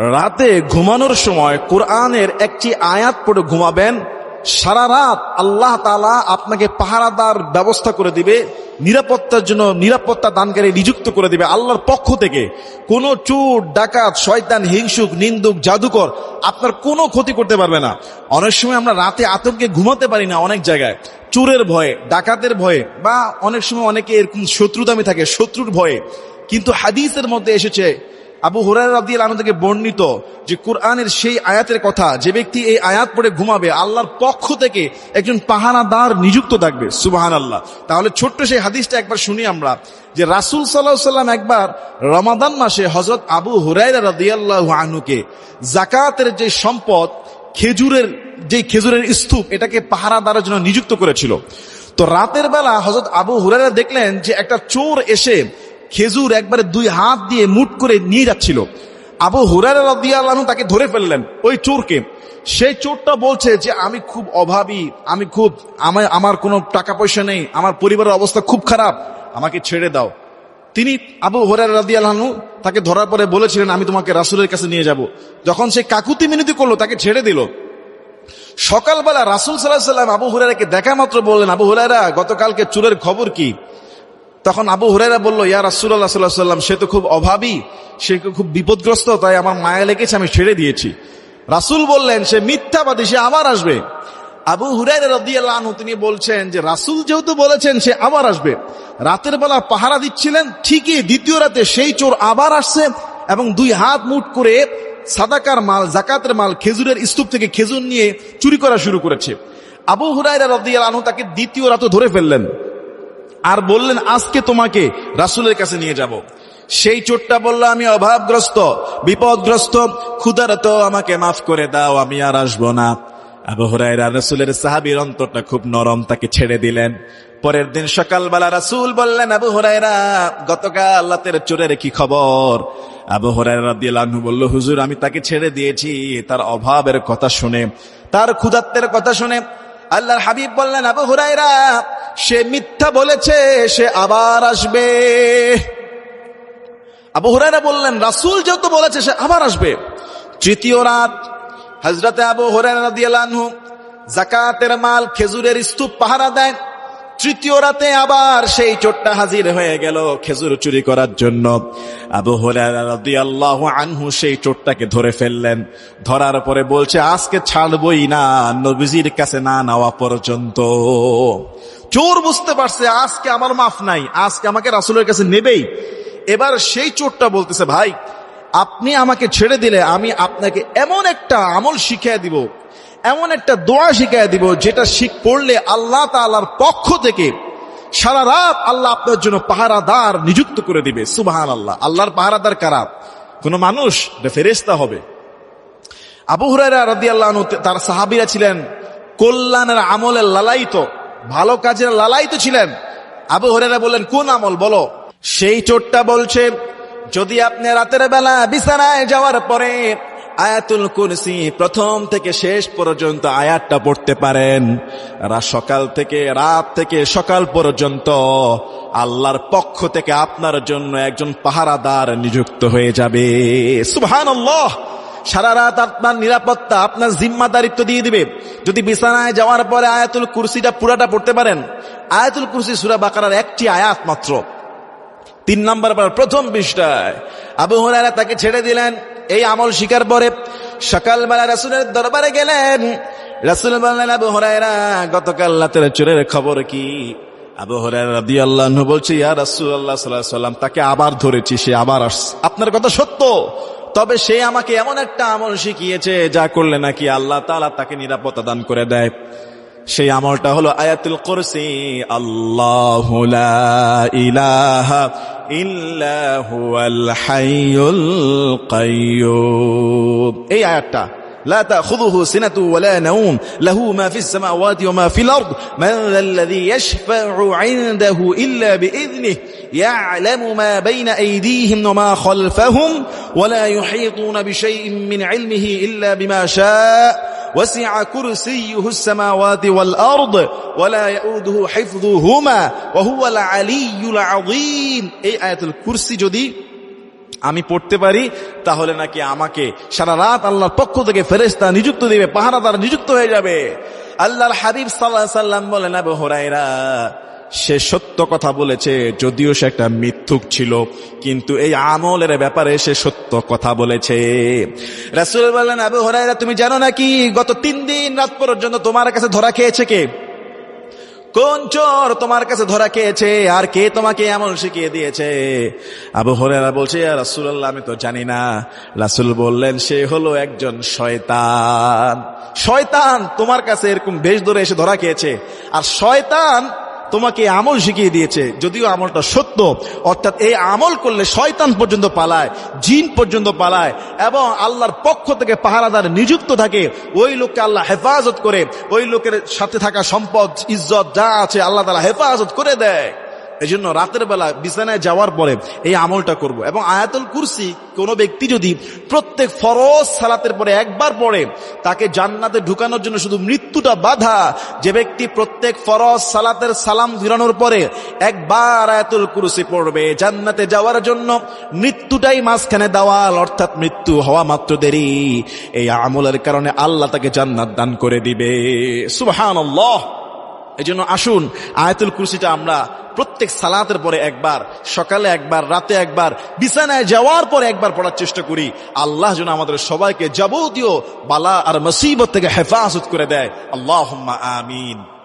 রাতে ঘুমানোর সময় কোরআনের একটি আয়াত পড়ে ঘুমাবেন, সারা রাত আল্লাহ তালা আপনাকে পাহারাদার ব্যবস্থা করে দিবে, নিরাপত্তার জন্য নিরাপত্তা দানকারী নিযুক্ত করে দিবে আল্লাহর পক্ষ থেকে। কোনো চুর, ডাকাত, শয়তান, হিংসুক, নিন্দুক, জাদুকর আপনার কোনো ক্ষতি করতে পারবে না। অনেক সময় আমরা রাতে আতঙ্কে ঘুমাতে পারি না অনেক জায়গায়। চোরের ভয়ে, ডাকাতের ভয়ে বা অনেক সময় অনেকে এরকম শত্রুতামি থাকে, শত্রুর ভয়ে। কিন্তু হাদিসের মধ্যে এসেছে আবু হুরার রাদিয়াল আনহু থেকে বর্ণিত যে কোরআনের সেই আয়াতের কথা, যে ব্যক্তি এই আয়াত পড়ে ঘুমাবে, আল্লাহর পক্ষ থেকে একজন পাহারাদার নিযুক্ত থাকবে সুবাহান আল্লাহ তাহলে ছোট্ট সেই হাদিসটা একবার শুনি আমরা, যে রাসুল সাল্লাহ সাল্লাম একবার রমাদান মাসে হজরত আবু হুরাইরা রাদিয়াল্লাহু আনহুকে জাকাতের যে সম্পদ, খেজুরের যে খেজুরের স্তূপ, এটাকে পাহারাদারের জন্য নিযুক্ত করেছিল। তো রাতের বেলা হজরত আবু হুরাইরা দেখলেন যে একটা চোর এসে খেজুর একবারে দুই হাত দিয়ে মুট করে নিয়ে যাচ্ছিল। আবু হুরারা তাকে ধরে ফেললেন, ওই চোরকে। সেই চোরটা বলছে যে, আমি খুব অভাবী, আমি খুব, আমার আমার কোনো টাকা পয়সা নেই, আমার পরিবারের অবস্থা খুব খারাপ, আমাকে ছেড়ে দাও। তিনি আবু হরার রাদিয়াল্লাহু তাকে ধরার পরে বলেছিলেন, আমি তোমাকে রাসুলের কাছে নিয়ে যাব। যখন সে কাকুতি মিনতি করল, তাকে ছেড়ে দিল। সকালবেলা রাসূল আলাইহি সাল্লাম আবু হুরারাকে দেখা মাত্র বললেন, আবু হুরারা গতকালকে চোরের খবর কি? তখন আবু হুরাইরা বলল, ইয়া রাসূলুল্লাহ সাল্লাল্লাহু আলাইহি সাল্লাম সে তো খুব অভাবী, সে খুব বিপদগ্রস্ত, তাই আমার মায়া লেগেছে, আমি ছেড়ে দিয়েছি। রাসূল বললেন, সে মিথ্যাবাদী, সে আবার আসবে। আবু হুরাইরা রাদিয়াল্লাহু আনহু, তিনি বলছেন যে, রাসূল যেহেতু বলেছেন, সে আবার আসবে। রাতের বেলা পাহারা দিচ্ছিলেন, ঠিকই দ্বিতীয় রাতে সেই চোর আবার আসছে এবং দুই হাত মুট করে সাদাকার মাল, জাকাতের মাল, খেজুরের স্তূপ থেকে খেজুর নিয়ে চুরি করা শুরু করেছে। আবু হুরাইরা রাদিয়াল্লাহু আনহু তাকে দ্বিতীয় রাতে ধরে ফেললেন। আর বললেন, আজকে তোমাকে রাসুলের কাছে নিয়ে যাব। সেই চোরটা বলল, আমি অভাবগ্রস্ত, বিপদগ্রস্ত, ক্ষুধারত, আমাকে মাফ করে দাও, আমি আর আসব না। অন্তরটা খুব নরম, তাকে ছেড়ে দিলেন। পরের দিন সকালবেলা রাসূল বললেন গতকাল চোরের কি খবর? বলল, হুজুর, আমি তাকে ছেড়ে দিয়েছি, তার অভাবের কথা শুনে, তার ক্ষুধার্তের কথা শুনে। আল্লাহর হাবিব বললেন, আবু হুরায়রা সে মিথ্যা বলেছে, সে আবার আসবে। আবু হুরারা বললেন, রাসুল যেহেতু বলেছে, সে আবার আসবে। তৃতীয় রাত হজরতে আবু দিয়ে আনহু যাকাতের মাল খেজুরের স্তূপ পাহারা দেন। তৃতীয় রাতে আবার সেই চোরটা হাজির হয়ে গেল খেজুর চুরি করার জন্য। আবু আনহু সেই চোরটাকে ধরে ফেললেন। ধরার পরে বলছে, আজকে ছাড়বই না, নবীজির কাছে না নেওয়া পর্যন্ত। চোর বুঝতে পারছে, আজকে আমার মাফ নাই, আজকে আমাকে রাসুলের কাছে নেবেই। এবার সেই চোরটা বলতেছে, ভাই, আপনি আমাকে ছেড়ে দিলে আমি আপনাকে এমন একটা আমল শিখিয়ে দিব এমন একটা দোয়া শিখিয়ে দিব যেটা শিখ পড়লে আল্লাহ তাআলার পক্ষ থেকে সারা রাত আল্লাহ আপনার জন্য পাহারাদার নিযুক্ত করে দিবে। সুবাহান আল্লাহ আল্লাহর পাহারাদার কারা? কোন মানুষ ফেরেস্তা হবে। আবু হুরায়রা রাদিয়াল্লাহু আনহু তার সাহাবিরা ছিলেন কল্যাণের আমলের লালায়িত, ভালো কাজের লালায়িত ছিলেন। আবু হুরায়রা বললেন, কোন আমল? বলো। সেই চোরটা বলছে, যদি আপনি রাতের বেলা বিছানায় যাওয়ার পরে আয়াতুল কুরসি প্রথম থেকে শেষ পর্যন্ত আয়াতটা পড়তে পারেন। সকাল থেকে, রাত থেকে, সকাল পর্যন্ত আল্লাহর পক্ষ থেকে আপনার জন্য একজন পাহারাদার নিযুক্ত হয়ে যাবে। সুবহানাল্লাহ! সারা রাত আপনার নিরাপত্তা, আপনার জিম্মাদারিত্ব দিয়ে দিবে। যদি বিছানায় যাওয়ার পরে আয়াতুল কুরসিটা পুরাটা পড়তে পারেন। আয়াতুল কুরসি সুরা বাকারার একটি আয়াত মাত্র। তিন নম্বর পর, প্রথম পৃষ্ঠায়। আবু হুরায়রা তাকে ছেড়ে দিলেন। এই আমল শিকার পরে সকালবেলা রাসুলের দরবারে গেলেন। রাসুল বললেন, আবু হুরায়রা, গতকাল রাতের চোরের খবর কি? আবু হুরায়রা রাদিয়াল্লাহু আনহু বলছে, ইয়া রাসূলুল্লাহ আল্লাহ আলাইহি সাল্লাম তাকে আবার ধরেছি, সে আবার আপনার কথা সত্য। তবে সে আমাকে এমন একটা আমল শিখিয়েছে, যা করলে নাকি আল্লাহ তাআলা তাকে নিরাপত্তা দান করে দেয়। সেই আমলটা হলো আয়াতুল কুরসি আল্লাহু লা ইলাহা ইল্লা হুয়াল হাইয়ুল কাইয়্যুম এই আয়াতটা لا تأخذه سنة ولا نوم له ما في السماوات وما في الأرض من ذا الذي يشفع عنده إلا بإذنه يعلم ما بين أيديهم وما خلفهم ولا يحيطون بشيء من علمه إلا بما شاء وسع كرسيه السماوات والأرض ولا يؤوده حفظهما وهو العلي العظيم এই আয়াতুল কুরসি যদি আমি পড়তে পারি তাহলে নাকি আমাকে সারা রাত আল্লাহর পক্ষ থেকে ফেরেস্তা নিযুক্ত দিবে পাহারাদার নিযুক্ত হয়ে যাবে আল্লাহর হাবিব সাল্লাহ সাল্লাম বলেন আবু হরাইরা সে সত্য কথা বলেছে, যদিও সে একটা মিথ্যুক ছিল, কিন্তু এই আমলের ব্যাপারে সে সত্য কথা বলেছে। রাসুল বললেন, আবু হরাইরা তুমি জানো নাকি, গত তিন দিন রাত পর্যন্ত তোমার কাছে ধরা খেয়েছে কে? কোন চোর তোমার কাছে ধরা খেয়েছে, আর কে তোমাকে এমন শিখিয়ে দিয়েছে? আবু হরেরা বলছে রাসুল্লাহ আমি তো জানি না। রাসুল বললেন, সে হলো একজন শয়তান। শয়তান তোমার কাছে এরকম বেশ ধরে এসে ধরা খেয়েছে। আর শয়তান তোমাকে আমল শিখিয়ে দিয়েছে। যদিও আমলটা সত্য, অর্থাৎ এই আমল করলে শয়তান পর্যন্ত পালায়, জিন পর্যন্ত পালায়, এবং আল্লাহর পক্ষ থেকে পাহারাদার নিযুক্ত থাকে, ওই লোককে আল্লাহ হেফাজত করে, ওই লোকের সাথে থাকা সম্পদ, ইজ্জত যা আছে, আল্লাহ তালা হেফাজত করে দেয়। এই জন্য রাতের বেলা বিছানায় যাওয়ার পরে এই আমলটা করব। এবং আয়াতুল কুরসি, কোনো ব্যক্তি যদি প্রত্যেক ফরজ সালাতের পরে একবার পড়ে, তাকে জান্নাতে ঢুকানোর জন্য শুধু মৃত্যুটা বাধা। যে ব্যক্তি প্রত্যেক ফরজ সালাতের সালাম ফিরানোর পরে একবার আয়াতুল কুরসি পড়বে, জান্নাতে যাওয়ার জন্য মৃত্যুটাই মাঝখানে দেওয়াল, অর্থাৎ মৃত্যু হওয়া মাত্র দেরি। এই আমলের কারণে আল্লাহ তাকে জান্নাত দান করে দিবে। সুবহানাল্লাহ! এই জন্য আসুন, আয়াতুল কুরসিটা আমরা প্রত্যেক সালাতের পরে একবার, সকালে একবার, রাতে একবার, বিছানায় যাওয়ার পরে একবার পড়ার চেষ্টা করি। আল্লাহ যেন আমাদের সবাইকে যাবতীয় বালা আর মসিবত থেকে হেফাজত করে দেয়। আল্লাহ আমিন।